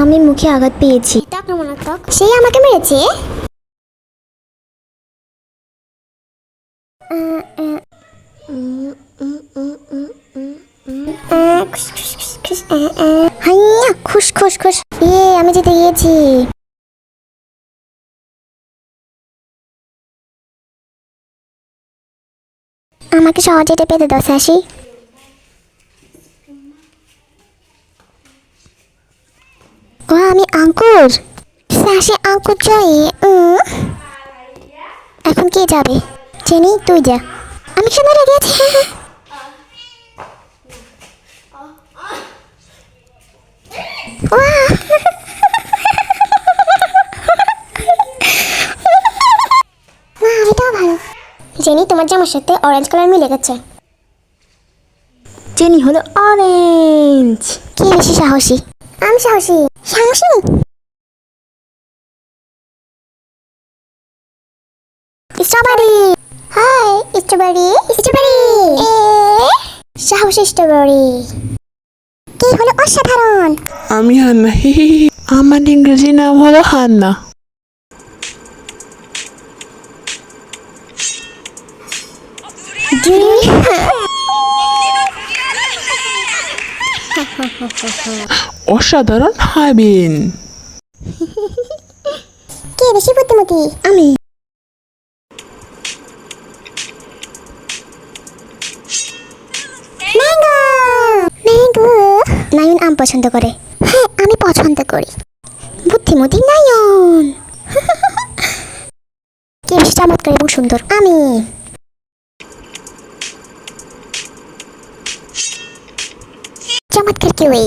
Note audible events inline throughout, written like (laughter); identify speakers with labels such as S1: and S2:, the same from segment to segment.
S1: আমি মুখে আঘাত পেয়েছি।
S2: এটা আক্রমণাত্মক। সেই আমাকে মেরেছে। হাইয়া, খুশ খুশ খুশ। ইয়ে আমি জিতে গিয়েছি। আমাকে সহজে পেতে দাও শাসি আমি আঙ্কুর শাসি আঙ্কুর জয়ী। এখন কে যাবে? জেনি তুই যা। আমি সুন্দর রেগে আছি জেনি তোমার জামার সাথে অরেঞ্জ কালার মিলে গেছে।
S1: জেনি হলো অরেঞ্জ
S2: কে বেশি সাহসী? আমি সাহসী। সাহসী স্ট্রবেরি। Hi strawberry. স্ট্রবেরি। এ স্ট্রবেরি। কি হলো অসাধারণ।
S3: আমি হান্না হি হি হি। আমার ইংরেজি নাম হলো হান্না অসাধারণ হাবিন।
S2: কে বেশি বুদ্ধিমতী?
S1: আমি।
S2: ম্যাঙ্গো! নায়ন আম পছন্দ করে। হ্যাঁ আমি পছন্দ করি। বুদ্ধিমতী নায়ন। (laughs) কে বেশি চমৎকার এবং সুন্দর? আমি। চমৎকার কিউই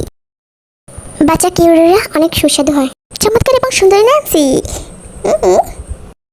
S2: বাচ্চা কিউরিরা অনেক সুস্বাদু হয় চমৎকার এবং সুন্দরী নাচি।